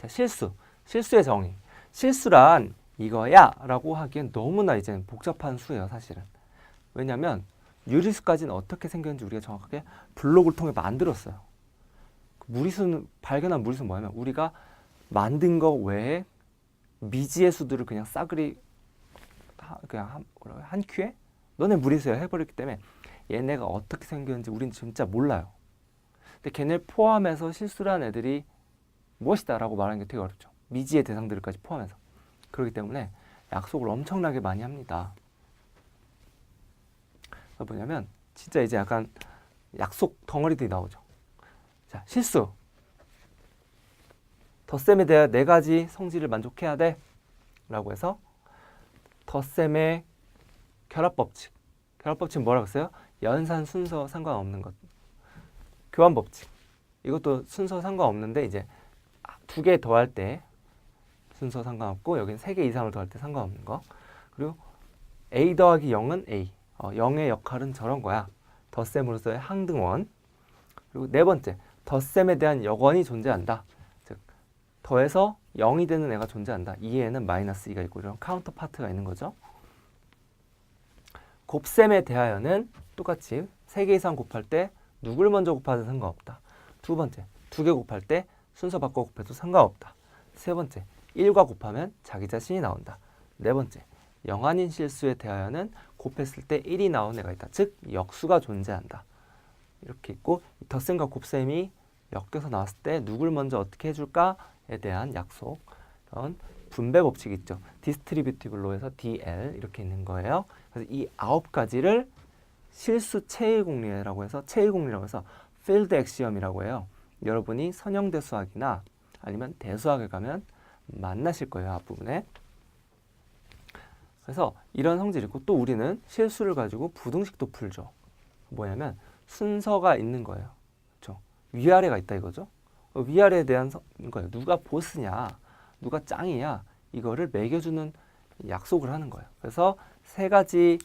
자, 실수. 실수의 정의. 실수란 이거야 라고 하기엔 너무나 이제 복잡한 수예요, 사실은. 왜냐면 유리수까지는 어떻게 생겼는지 우리가 정확하게 블록을 통해 만들었어요. 무리수는 발견한 무리수는 뭐냐면 우리가 만든 거 외에 미지의 수들을 그냥 싸그리 하- 그냥 한? 한 큐에 너네 무리수야 해버렸기 때문에 얘네가 어떻게 생겼는지 우린 진짜 몰라요. 근데 걔네를 포함해서 실수를 애들이 무엇이다라고 말하는 게 되게 어렵죠. 미지의 대상들까지 포함해서. 그렇기 때문에 약속을 엄청나게 많이 합니다. 뭐냐면 진짜 이제 약간 약속 덩어리들이 나오죠. 자, 실수. 덧셈에 대한 네 가지 성질을 만족해야 돼. 라고 해서 덧셈의 결합 법칙. 결합 법칙 뭐라고 했어요? 연산 순서 상관없는 것. 교환 법칙. 이것도 순서 상관없는데 이제 두 개 더할 때 순서 상관없고 여기는 세 개 이상을 더할 때 상관없는 거. 그리고 a 더하기 0은 a. 어, 0의 역할은 저런 거야. 덧셈으로서의 항등원. 그리고 네 번째, 덧셈에 대한 여건이 존재한다. 즉 더해서 0이 되는 애가 존재한다. 이 애는 마이너스 2가 있고 이런 카운터 파트가 있는 거죠. 곱셈에 대하여는 똑같이 세개 이상 곱할 때 누굴 먼저 곱하든 상관없다. 두 번째, 두 개 곱할 때 순서 바꿔 곱해도 상관없다. 세 번째, 1과 곱하면 자기 자신이 나온다. 네 번째, 영 아닌 실수에 대하여는 곱했을 때 1이 나온 애가 있다. 즉 역수가 존재한다. 이렇게 있고 이 덧셈과 곱셈이 엮여서 나왔을 때 누굴 먼저 어떻게 해줄까에 대한 약속 그런 분배 법칙이 있죠. 디스트리뷰티브 로에서 DL 이렇게 있는 거예요. 그래서 이 아홉 가지를 실수 체의 공리라고 해서 체의 공리라고 해서 필드 엑시엄이라고 해요. 여러분이 선형대 수학이나 아니면 대수학에 가면 만나실 거예요 앞부분에. 그래서 이런 성질이 있고 또 우리는 실수를 가지고 부등식도 풀죠. 뭐냐면 순서가 있는 거예요. 그렇죠? 위아래가 있다 이거죠. 어, 위아래에 대한 서, 거예요. 누가 보스냐, 누가 짱이냐 이거를 매겨주는 약속을 하는 거예요. 그래서 세 가지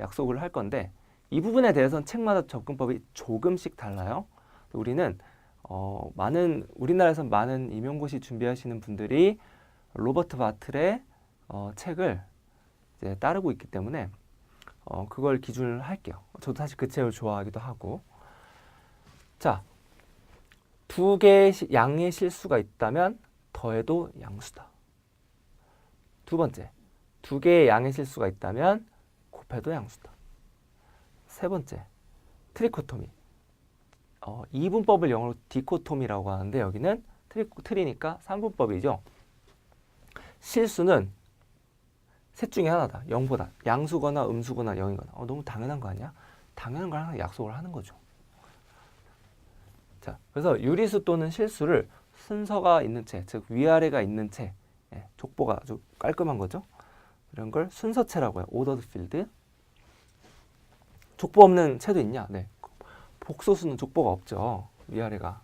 약속을 할 건데 이 부분에 대해서는 책마다 접근법이 조금씩 달라요. 우리는 어, 많은 우리나라에서 많은 임용고시 준비하시는 분들이 로버트 바틀의 어, 책을 이제 따르고 있기 때문에 어, 그걸 기준을 할게요. 저도 사실 그 책을 좋아하기도 하고. 자, 두 개의 시- 양의 실수가 있다면 더해도 양수다. 두 번째, 두 개의 양의 실수가 있다면 곱해도 양수다. 세 번째, 트리코토미. 어, 이분법을 영어로 디코토미라고 하는데 여기는 트리, 트리니까 삼분법이죠. 실수는 셋 중에 하나다. 0보다. 양수거나 음수거나 0이거나. 어, 너무 당연한 거 아니야? 당연한 걸 항상 약속을 하는 거죠. 자, 그래서 유리수 또는 실수를 순서가 있는 채, 즉 위아래가 있는 채, 예, 족보가 아주 깔끔한 거죠. 이런 걸 순서체라고 해요. 오더드 필드. 족보 없는 채도 있냐? 네. 복소수는 족보가 없죠. 위아래가.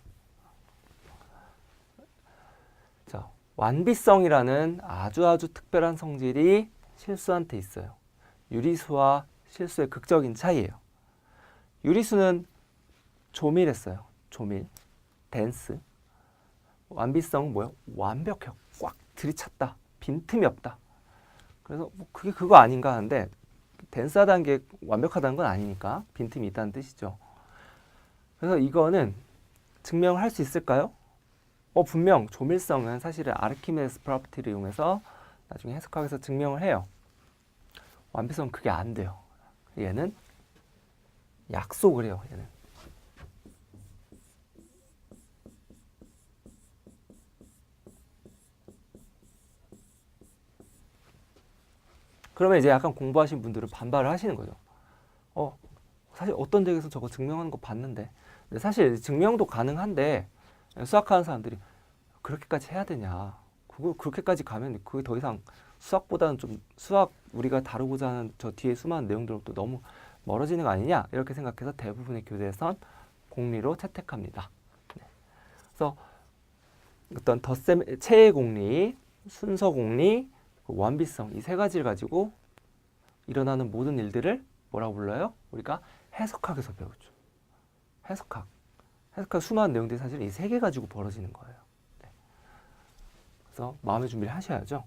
자, 완비성이라는 아주 아주 특별한 성질이 실수한테 있어요. 유리수와 실수의 극적인 차이예요. 유리수는 조밀했어요. 조밀, 댄스. 완비성 뭐야? 완벽해. 꽉 들이찼다. 빈틈이 없다. 그래서 뭐 그게 그거 아닌가 하는데 댄스하다는 게 완벽하다는 건 아니니까 빈틈이 있다는 뜻이죠. 그래서 이거는 증명을 할 수 있을까요? 어 분명 조밀성은 사실은 아르키메데스 프로퍼티를 이용해서 나중에 위해서 증명을 해요. 완비성 그게 안 돼요. 얘는 약속을 해요. 얘는. 그러면 이제 약간 공부하신 분들은 반발을 하시는 거죠. 어, 사실 어떤 적에서 저거 증명하는 거 봤는데. 사실 증명도 가능한데 수학하는 사람들이 그렇게까지 해야 되냐. 그거 그렇게까지 가면 그게 더 이상 수학보다는 좀 수학 우리가 다루고자 하는 저 뒤에 수많은 내용들로부터 너무 멀어지는 거 아니냐 이렇게 생각해서 대부분의 교재에선 공리로 채택합니다. 네. 그래서 어떤 덧셈 체의 공리, 순서 공리, 그 완비성 이 세 가지를 가지고 일어나는 모든 일들을 뭐라고 불러요? 우리가 해석학에서 배우죠. 해석학. 해석학 수많은 내용들이 사실 이 세 개 가지고 벌어지는 거예요. 네. 그래서 마음의 준비를 하셔야죠.